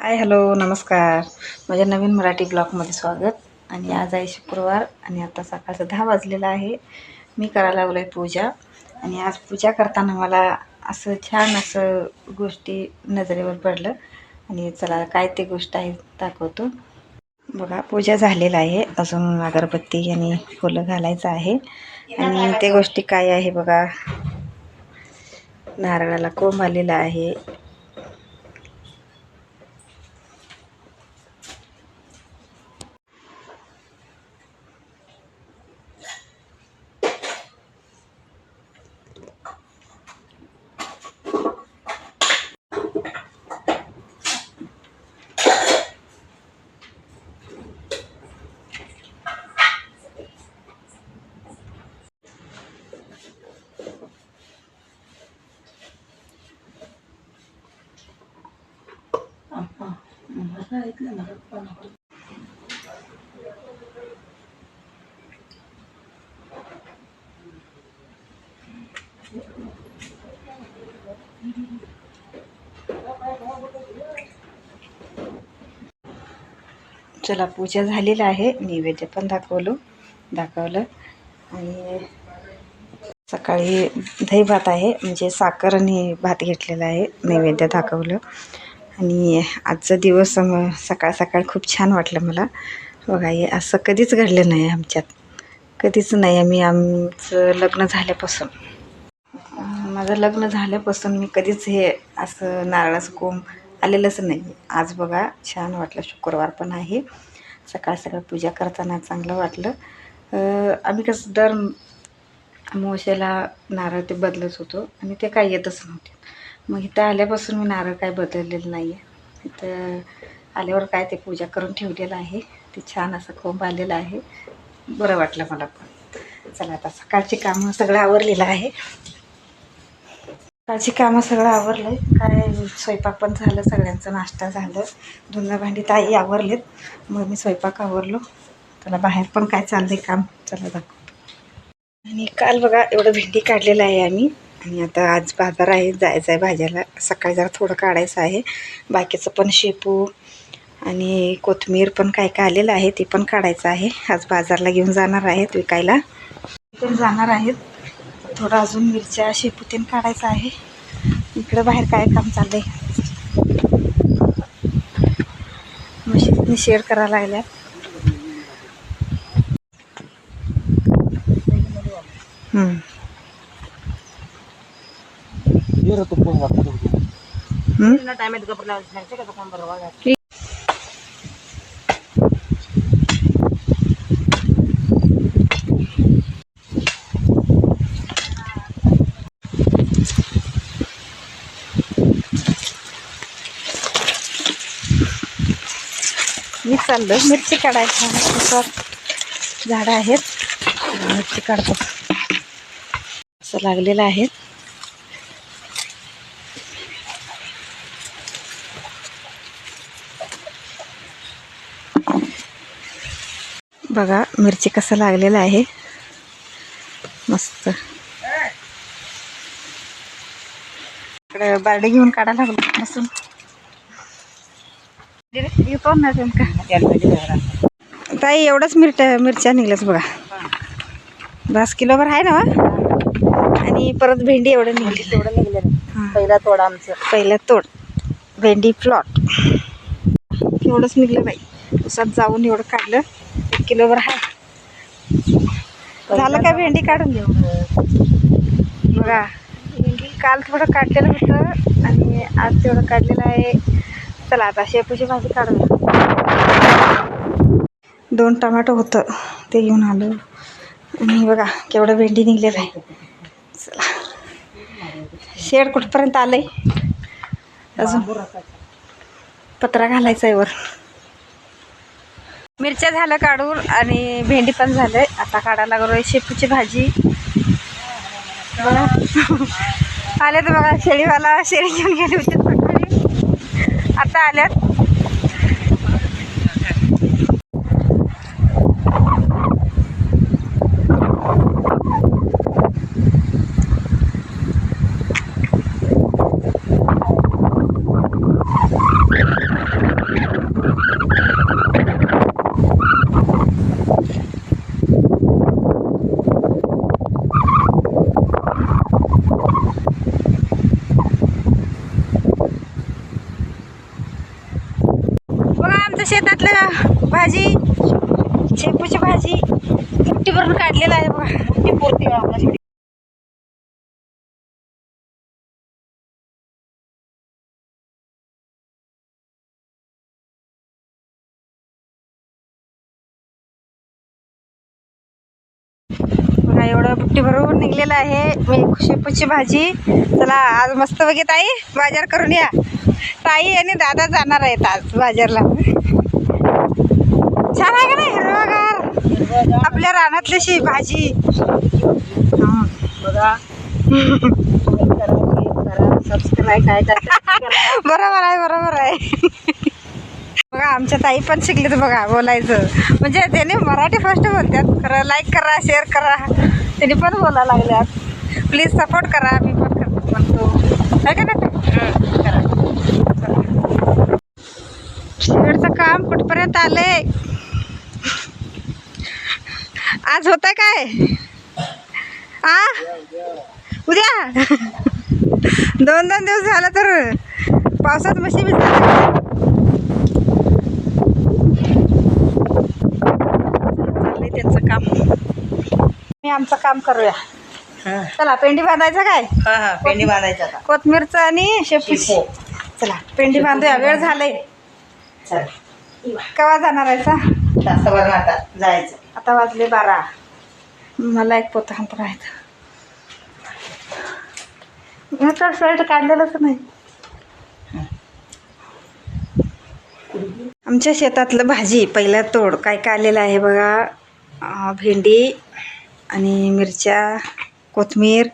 Hi hello नमस्कार. माझ्या नवीन मराठी ब्लॉगमध्ये स्वागत. आणि आज आहे शुक्रवार आणि आता सकाळचं दहा वाजलेलं आहे. मी करायला लागलो आहे पूजा. आणि आज पूजा करताना मला असं छान असं गोष्टी नजरेवर पडलं. आणि चला काय ते गोष्ट आहे दाखवतो. बघा पूजा झालेलं आहे. अजून अगरबत्ती आणि फुलं घालायचं आहे. आणि ते गोष्टी काय आहे बघा. नारळाला कोंब आलेला आहे. चला पूजा झालेली आहे. नैवेद्य पण दाखवलो दाखवलं. आणि सकाळी दही भात आहे. म्हणजे साखर आणि भात घेतलेला आहे. नैवेद्य दाखवलं. आणि आजचा दिवस मग सकाळ सकाळ खूप छान वाटलं मला. बघा हे असं कधीच घडलं नाही आमच्यात. कधीच नाही आम्ही आमचं लग्न झाल्यापासून. माझं लग्न झाल्यापासून मी कधीच हे असं नारळाचं कोंब आलेलंच नाही. आज बघा छान वाटलं. शुक्रवार पण आहे. सकाळ सकाळ पूजा करताना चांगलं वाटलं. आम्ही कसं दर मोशेला नारळ ते बदलत होतो आणि ते काय येतच नव्हते. मग इथं आल्यापासून मी नारळ काय बदललेलं नाही आहे इथं आल्यावर काय ते पूजा करून ठेवलेलं आहे. ते छान असं कोंब आलेलं आहे. बरं वाटलं मला पण. चला आता सकाळची कामं सगळं आवरलेलं आहे. सकाळची कामं सगळं आवरलं आहे काय स्वयंपाक पण झालं सगळ्यांचं नाश्ता झालं. धुणं भांडी ताई आवरलेत. मग मी स्वयंपाक आवरलो. त्याला बाहेर पण काय चाललंय काम? चला दाखव आणि काल बघा एवढं भेंडी काढलेलं आहे आम्ही. आणि आता आज बाजार आहे जायचं आहे भाज्याला. सकाळी जरा थोडं काढायचं आहे. बाकीचं पण शेपू आणि कोथमीर पण काय काय आलेलं आहे ते पण काढायचं आहे. आज बाजारला घेऊन जाणार आहेत विकायला. पण जाणार आहेत. थोडं अजून मिरच्या शेपूतीन काढायचं आहे. इकडं बाहेर काय काम चाललंय? मशीन शेअर करायला लागल्या हम्म. हम्म? मी चाललो मिरची काढायचं झाडं आहेत. मिरची काढतो. असं लागलेलं आहे. बघा मिरची कसं लागलेलं आहे. मस्त. इकडे बारडे घेऊन काढायला लागलो. बसून. येतो ना तुमका ताई एवढंच मिरट मिरच्या निघल्याच बघा. दस किलोभर आहे ना वा? आणि परत भेंडी एवढं निघली. तेवढं निघलं पहिला तोड. आमचं पहिलं तोड भेंडी प्लॉट एवढंच निघलं बाई. उसात जाऊन एवढं काढलं. किलोवर आहे. झालं काय भेंडी काढून घेऊ? बघा भेंडी काल थोडं काढलेलं होतं आणि आज तेवढं काढलेलं आहे. चला आता शेपूची भाजी काढून दोन टमाटो होतं ते घेऊन आलो. आणि बघा केवढं भेंडी निघलेलं आहे. चला. शेड कुठपर्यंत आलं आहे अजून पत्रा घालायचा आहे वर. मिरच्या झालं काढून आणि भेंडी पण झालंय. आता काढायला लागलोय शेपूची भाजी. बघा आले तर बघा शेळीवाला शेळी घेऊन गेले होते आता आल्यात बघा आमच्या शेतातलं भाजी शेपूची भाजी मुठी भरून काढलेलं आहे बघा. पुरती एवढं बुट्टी भरून निघलेलं आहे. मी शेपूची भाजी. चला आज मस्त बघे ताई. बाजार करून या. ताई आणि दादा जाणार आहेत आज बाजारला. छान आहे का नाही? हिरवागार आपल्या रानातली शी भाजी. हं. बघा. बरोबर आहे बरोबर आहे. बघा आमच्या ताई पण शिकलेत बघा बोलायचं. म्हणजे त्याने मराठी फर्स्ट बोलतात खरं लाईक करा शेअर करा. त्यांनी पण बोलायला लागल्यात. प्लीज सपोर्ट करा मी पण करतो म्हणतो. आहे का चला. शेवटचं काम कुठपर्यंत आले आज होत काय? आ? उद्या? दोन दोन दिवस झालं तर पावसात मशी बी चाललंय त्यांचं काम. मी आमचं काम करूया. हा. चला पेंडी बांधायचं काय? हा पेंडी बांधायचं आता. कोथमीरचं आणि शेपू शेपू. चला पेंडी बांधूया. वेळ झालंय. चल. केव्हा जाणार आहे सा? तासाभर आता जायचं. आता वाजले बारा. मला एक पोतं अंतर आहे मी तर शर्ट काढलेलंच नाही. आमच्या शेतातलं भाजी पहिला तोड काय काय आलेलं आहे बघा. भेंडी आणि मिरच्या कोथमीर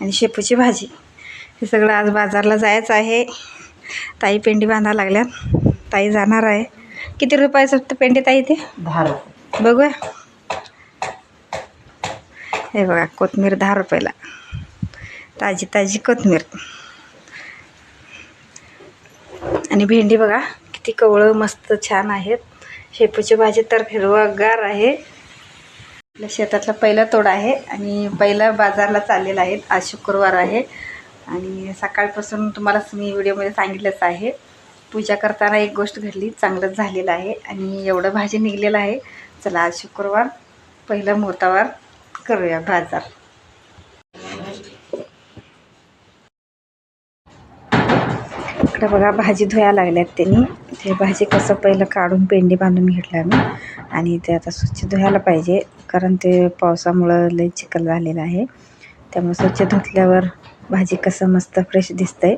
आणि शेपूची भाजी. हे सगळं आज बाजारला जायचं आहे. ताई पेंडी बांधायला लागल्यात. ताई जाणार आहे. किती रुपयाचं पेंडी ताई ते? दहा रुपये. बघूया. हे बघा कोथमीर दहा रुपयाला. ताजी ताजी कोथमीर. आणि भेंडी बघा किती कवळं मस्त छान आहेत. शेपूची भाजी तर हिरवागार आहे. आपल्या शेतातला पहिला तोडा आहे आणि पहिला बाजारला चाललेला आहे. आज शुक्रवार आहे. आणि सकाळपासून तुम्हाला मी व्हिडिओमध्ये सांगितलंच आहे. पूजा करताना एक गोष्ट घडली चांगलंच झालेलं आहे. आणि एवढं भाजी निघलेलं आहे. चला आज शुक्रवार पहिला मुहूर्तावर करूया बाजार. इकडे बघा भाजी धुया लागल्यात त्यांनी. ते भाजी कसं पहिलं काढून पेंडी बांधून घेतला मी आणि ते आता स्वच्छ धुवायला पाहिजे कारण ते पावसामुळं लई चिखल झालेलं आहे. त्यामुळे स्वच्छ धुतल्यावर भाजी कसं मस्त फ्रेश दिसतंय.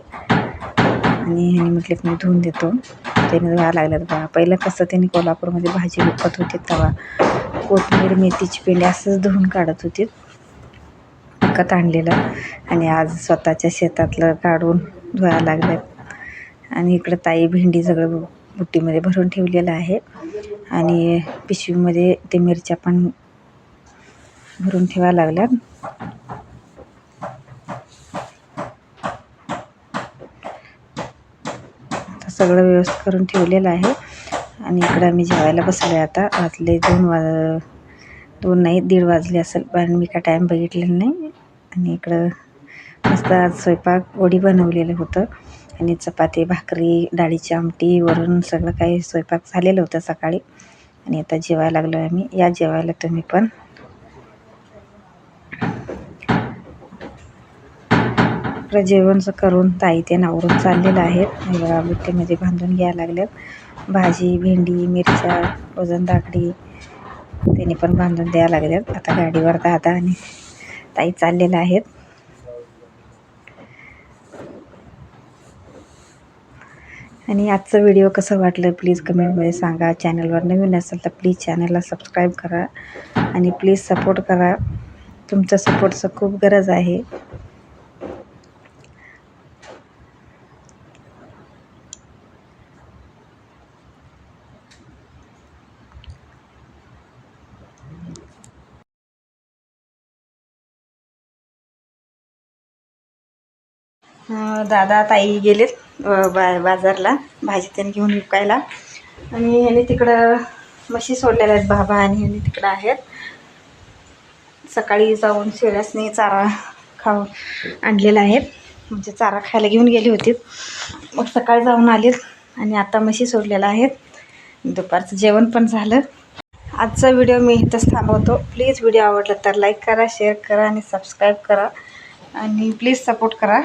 आणि ह्याने म्हटले की मी धुवून देतो. त्याने धुवायला लागल्यात बघा. पहिलं कसं त्याने कोल्हापूरमध्ये भाजी विकत होती तवा. कोथिंबीर मेथीची पेंडी असंच धुवून काढत होती. विकत आणलेलं. आणि आज स्वतःच्या शेतातलं काढून धुवायला लागल्यात. आणि इकडं ताई भेंडी सगळं बुट्टीमध्ये भरून ठेवलेलं आहे. आणि पिशवीमध्ये ते मिरच्या पण भरून ठेवायला लागल्यात. सगळं व्यवस्थित करून ठेवलेलं आहे. आणि इकडं आम्ही जेवायला बसलो आहे आता. वाजले दोन वाज दोन नाही दीड वाजले असेल. पण मी काय टाईम बघितलेला नाही. आणि इकडं मस्त आज स्वयंपाक वडी बनवलेलं होतं. आणि चपाती भाकरी डाळीची आमटी वरून सगळं काही स्वयंपाक झालेलं होतं सकाळी. आणि आता जेवायला लागलो आहे आम्ही. या जेवायला तुम्ही पण इकडं जेवण करून ताई ते नावरून चाललेलं आहे बुट्टीमध्ये बांधून घ्यायला लागल्यात. भाजी भेंडी मिरच्या वजन दाकडी त्यांनी पण बांधून द्यायला लागल्यात. आता गाडीवर दादा आणि ताई चाललेल्या आहेत. आणि आजचं व्हिडिओ कसं वाटलं प्लीज कमेंटमध्ये सांगा. चॅनलवर नवीन असेल तर प्लीज चॅनलला सबस्क्राईब करा आणि प्लीज सपोर्ट करा. तुमचा सपोर्टचं खूप गरज आहे. दादा ताई गेलेत बा बाजारला भाजी त्यांनी घेऊन विकायला. आणि ह्याने तिकडं म्हशी सोडलेल्या आहेत बाबा आणि ह्याने तिकडं आहेत. सकाळी जाऊन शेळ्यासनी चारा खाऊन आणलेला आहे. म्हणजे चारा खायला घेऊन गेली होती. मग सकाळी जाऊन आलीत आणि आता म्हशी सोडलेल्या आहेत. दुपारचं जेवण पण झालं. आजचा व्हिडिओ मी इथंच थांबवतो. प्लीज व्हिडिओ आवडला तर लाईक करा शेअर करा आणि सबस्क्राईब करा. आणि प्लीज सपोर्ट करा.